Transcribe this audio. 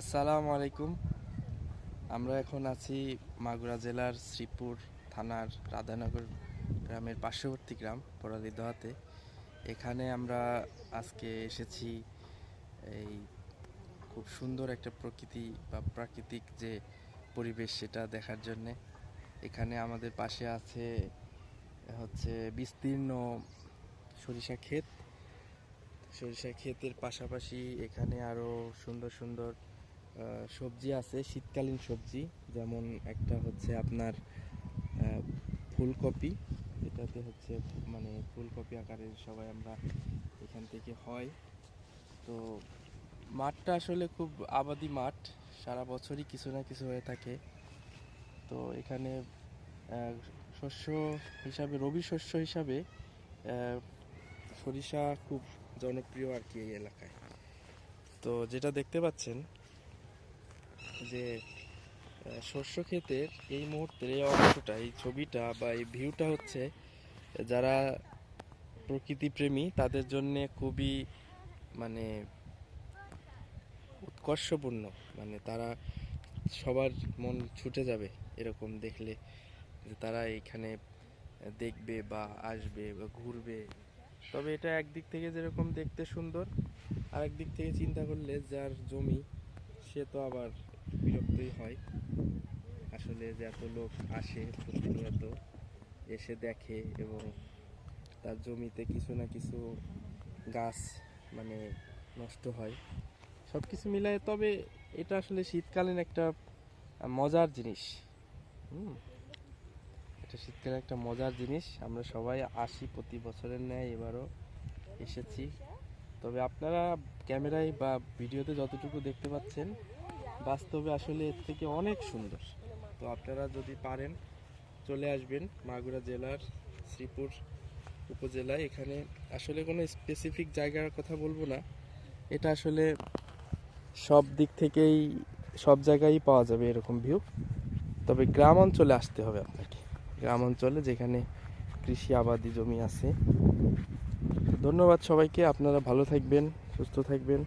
আসসালামু আলাইকুম। আমরা এখন আছি মাগুরা জেলার শ্রীপুর থানার রাধানগর গ্রামের পার্শ্ববর্তী গ্রাম পরালিদহাতে এখানে আমরা আজকে এসেছি এই খুব সুন্দর একটা প্রকৃতি বা প্রাকৃতিক যে পরিবেশ সেটা দেখার জন্যে। এখানে আমাদের পাশে আছে হচ্ছে বিস্তীর্ণ সরিষা ক্ষেত। সরিষা ক্ষেতের পাশাপাশি এখানে আরও সুন্দর সুন্দর সবজি আছে, শীতকালীন সবজি। যেমন একটা হচ্ছে আপনার ফুলকপি। এটাতে হচ্ছে মানে ফুলকপি আকারের সবাই আমরা এখান থেকে হয়। তো মাঠটা আসলে খুব আবাদি মাঠ। সারা বছরই কিছু না কিছু হয়ে থাকে। তো এখানে শস্য হিসাবে, রবি শস্য হিসাবে সরিষা খুব জনপ্রিয় আর কি এই এলাকায়। তো যেটা দেখতে পাচ্ছেন যে শস্য ক্ষেতের এই মুহূর্তের এই অংশটা, এই ছবিটা বা এই ভিউটা হচ্ছে যারা প্রকৃতি প্রেমী তাদের জন্যে খুবই মানে উৎকর্ষপূর্ণ। মানে তারা সবার মন ছুটে যাবে এরকম দেখলে। যে তারা এইখানে দেখবে বা আসবে বা ঘুরবে। তবে এটা একদিক থেকে যেরকম দেখতে সুন্দর আরেক দিক থেকে চিন্তা করলে যার জমি, সে তো আবার বিরক্তই হয়। আসলে যে এত লোক আসে প্রতিনিয়ত, এসে দেখে এবং তার জমিতে কিছু না কিছু গাছ মানে নষ্ট হয়। সব কিছু মিলায় তবে এটা আসলে শীতকালীন একটা মজার জিনিস। হুম? এটা শীতকালে একটা মজার জিনিস। আমরা সবাই আসি প্রতি বছরের ন্যায় এবারও এসেছি। তবে আপনারা ক্যামেরায় বা ভিডিওতে যতটুকু দেখতে পাচ্ছেন বাস্তবে আসলে এর থেকে অনেক সুন্দর। তো আপনারা যদি পারেন, চলে আসবেন মাগুরা জেলার শ্রীপুর উপজেলায় এখানে আসলে কোনো স্পেসিফিক জায়গার কথা বলব না। এটা আসলে সব দিক থেকেই, সব জায়গায় পাওয়া যাবে এরকম ভিউ তবে গ্রাম অঞ্চলে আসতে হবে আপনাকে। গ্রাম অঞ্চলে যেখানে কৃষি আবাদি জমি আছে। ধন্যবাদ সবাইকে। আপনারা ভালো থাকবেন, সুস্থ থাকবেন।